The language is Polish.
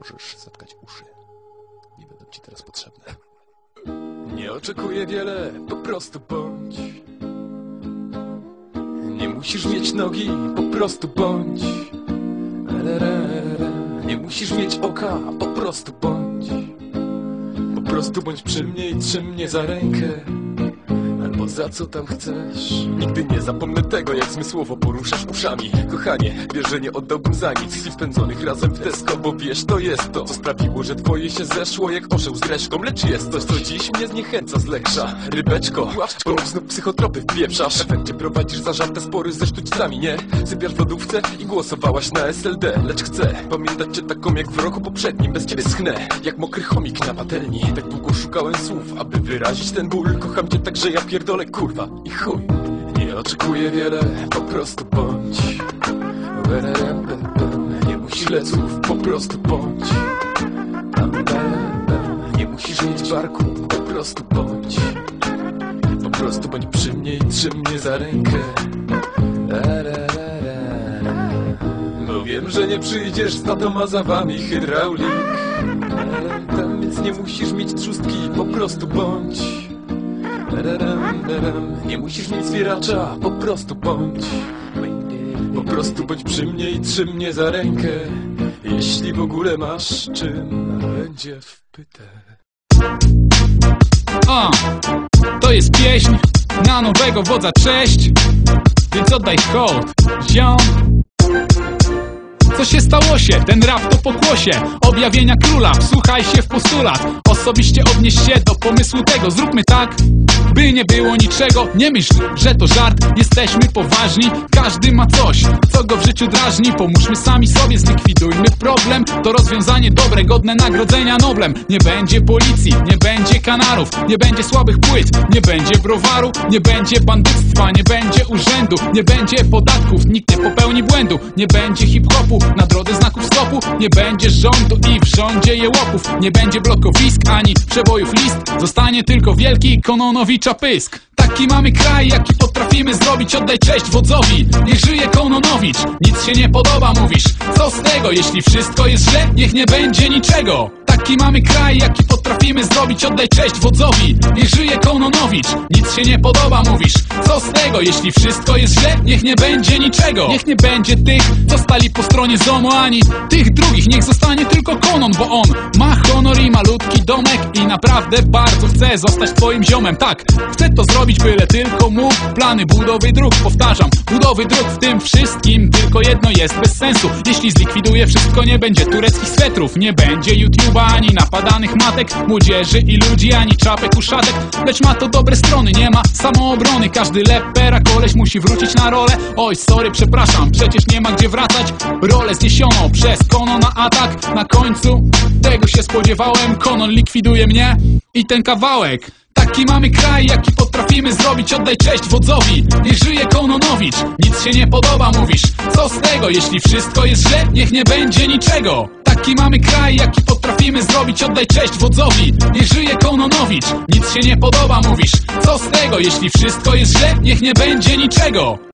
Możesz zatkać uszy. Nie będą ci teraz potrzebne. Nie oczekuję wiele, po prostu bądź. Nie musisz mieć nogi, po prostu bądź. Nie musisz mieć oka, po prostu bądź. Po prostu bądź przy mnie i trzym mnie za rękę. Za co tam chcesz. Nigdy nie zapomnę tego, jak zmysłowo poruszasz uszami. Kochanie, wiesz, że nie oddałbym za nic Chwil spędzonych razem w desco Bo wiesz, to jest to, co sprawiło, że twoje się zeszło Jak orzeł z reszką Lecz jest coś, co dziś mnie zniechęca z lekka Rybeczko, bo znów psychotropy wpieprzasz. W efekcie prowadzisz zażarte spory ze sztućcami, nie? Sypiasz w lodówce i głosowałaś na SLD Lecz chcę pamiętać cię taką jak w roku poprzednim Bez ciebie schnę, jak mokry chomik na patelni. Tak długo szukałem słów, aby wyrazić ten ból. Kocham cię tak, że ja pierdolę kurwa i chuj Nie oczekuję wiele, po prostu bądź. Nie musisz leców, po prostu bądź. Nie musisz mieć barku, po prostu bądź Po prostu bądź przy mnie i trzym mnie za rękę. Bo wiem, że nie przyjdziesz z sadomazawami hydraulik Erem, tam, Więc nie musisz mieć trzustki, po prostu bądź. Nie musisz mieć zwieracza, po prostu bądź. Po prostu bądź przy mnie i trzym mnie za rękę. Jeśli w ogóle masz czym będzie wpyte A, to jest pieśń na nowego wodza, cześć Więc oddaj hołd, ziom co się stało się? Ten rap to pokłosie. Objawienia króla, wsłuchaj się w postulat. Osobiście odnieś się do pomysłu tego. Zróbmy tak, by nie było niczego. Nie myśl, że to żart. Jesteśmy poważni, każdy ma coś Co go w życiu drażni. Pomóżmy sami sobie, zlikwidujmy problem. To rozwiązanie dobre, godne nagrodzenia Noblem. Nie będzie policji, nie będzie kanarów. Nie będzie słabych płyt, nie będzie browaru. Nie będzie bandyctwa, nie będzie urzędu. Nie będzie podatków, nikt nie popełni błędu. Nie będzie hip-hopu na drodze znaków stopu. Nie będzie rządu i w rządzie jełopów Nie będzie blokowisk ani przebojów list. Zostanie tylko wielki Kononowicza pysk. Taki mamy kraj, jaki potrafimy zrobić. Oddaj cześć wodzowi, niech żyje Kononowicz. Nic się nie podoba, mówisz. Co z tego, jeśli wszystko jest źle? Niech nie będzie niczego Taki mamy kraj, jaki potrafimy zrobić? Oddaj cześć wodzowi, niech żyje Kononowicz. Nic się nie podoba, mówisz. Co z tego, jeśli wszystko jest źle? Niech nie będzie niczego. Niech nie będzie tych, co stali po stronie ZOMO Ani tych drugich, niech zostanie tylko Konon Bo on i malutki domek I naprawdę bardzo chce zostać twoim ziomem. Tak, chcę to zrobić, byle tylko mógł Plany budowy dróg, powtarzam Budowy dróg w tym wszystkim Tylko jedno jest bez sensu. Jeśli zlikwiduje wszystko, nie będzie tureckich swetrów Nie będzie YouTube'a ani napadanych matek Młodzieży i ludzi, ani czapek uszatek Lecz ma to dobre strony, nie ma samoobrony. Każdy lepera koleś musi wrócić na rolę. Oj, sorry, przepraszam, przecież nie ma gdzie wracać. Rolę zniesiono przez Kono na atak. Na końcu tego się spodziewałem Konon likwiduje mnie i ten kawałek. Taki mamy kraj, jaki potrafimy zrobić. Oddaj cześć wodzowi, niech żyje Kononowicz. Nic się nie podoba, mówisz. Co z tego, jeśli wszystko jest źle Niech nie będzie niczego. Taki mamy kraj, jaki potrafimy zrobić. Oddaj cześć wodzowi, niech żyje Kononowicz. Nic się nie podoba, mówisz. Co z tego, jeśli wszystko jest źle Niech nie będzie niczego